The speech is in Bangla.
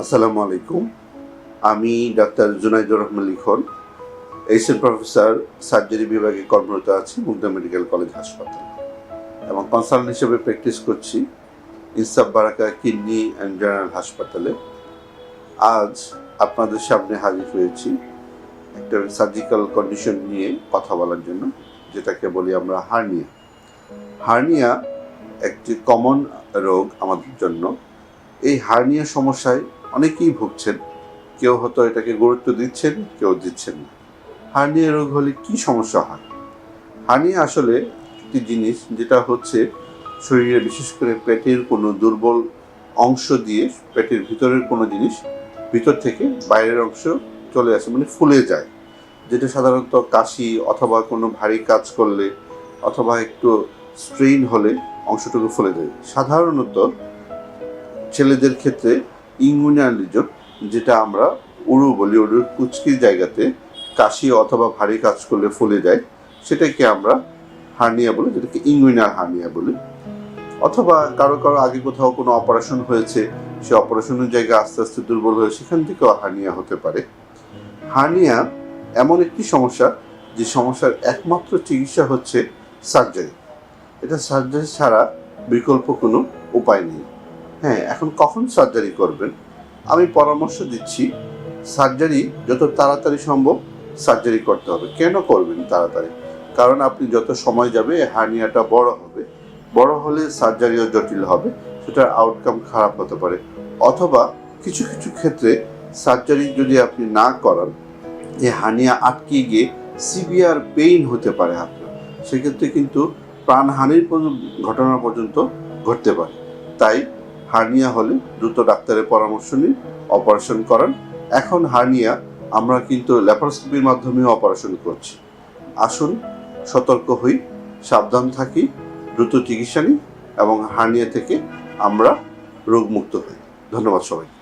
আসসালামু আলাইকুম। আমি ডাক্তার জুনাইদুর রহমান লিখন এইসের প্রফেসর, সার্জারি বিভাগে কর্মরত আছি, মুগ্ধা মেডিকেল কলেজ হাসপাতাল। এবং কনসালটেন্ট হিসেবে প্র্যাকটিস করছি ইনসাফ বারাকা কিডনি অ্যান্ড জেনারেল হাসপাতালে। আজ আপনাদের সামনে হাজির হয়েছি একটা সার্জিক্যাল কন্ডিশন নিয়ে কথা বলার জন্য, যেটাকে বলি আমরা হার্নিয়া। হার্নিয়া একটি কমন রোগ আমাদের জন্য। এই হার্নিয়া সমস্যায় অনেকেই ভুগছেন। কেউ হয়তো এটাকে গুরুত্ব দিচ্ছেন, কেউ দিচ্ছেন না। হার্নিয়া রোগ হলে কি সমস্যা হয়? হার্নিয়া আসলে একটি জিনিস যেটা হচ্ছে শরীরে বিশেষ করে পেটের কোনো দুর্বল অংশ দিয়ে পেটের ভিতরের কোনো জিনিস ভিতর থেকে বাইরের অংশ চলে আসে মানে ফুলে যায়। যেটা সাধারণত কাশি অথবা কোনো ভারী কাজ করলে অথবা একটু স্ট্রেইন হলে অংশটুকু ফুলে যায়। সাধারণত ছেলেদের ক্ষেত্রে ইঙ্গুইনালিজম যেটা আমরা উড়ু বলি উড়ুর কুচকির জায়গাতে কাশি অথবা ভারী কাজ করলে ফুলে যায়, সেটাকে আমরা হার্নিয়া বলি, যেটাকে ইঙ্গুইনাল হার্নিয়া বলি। অথবা কারও কারও আগে কোথাও কোনো অপারেশন হয়েছে, সে অপারেশনের জায়গা আস্তে আস্তে দুর্বল হয়ে সেখান থেকেও হার্নিয়া হতে পারে। হার্নিয়া এমন একটি সমস্যা, যে সমস্যার একমাত্র চিকিৎসা হচ্ছে সার্জারি। এটা সার্জারি ছাড়া বিকল্প কোনো উপায় নেই। হ্যাঁ এখন কখন সার্জারি করবেন? আমি পরামর্শ দিচ্ছি সার্জারি যত তাড়াতাড়ি সম্ভব সার্জারি করতে হবে। কেন করবেন তাড়াতাড়ি? কারণ আপনি যত সময় যাবে হার্নিয়াটা বড় হবে। বড় হলে সার্জারিও জটিল হবে, সেটার আউটকাম খারাপ হতে পারে। অথবা কিছু কিছু ক্ষেত্রে সার্জারি যদি আপনি না করান এই হার্নিয়া আটকে গিয়ে সিভিয়ার পেইন হতে পারে আপনার, সেক্ষেত্রে কিন্তু প্রাণহানির ঘটনা পর্যন্ত ঘটতে পারে। তাই হার্নিয়া হলে দ্রুত ডাক্তারের পরামর্শ নিন, অপারেশন করান। এখন হার্নিয়া, আমরা কিন্তু ল্যাপারোস্কোপির মাধ্যমেও অপারেশন করছি। আসুন, সতর্ক হই, সাবধান থাকি, দ্রুত চিকিৎসা নিই এবং হার্নিয়া থেকে আমরা রোগমুক্ত হই। ধন্যবাদ সবাইকে।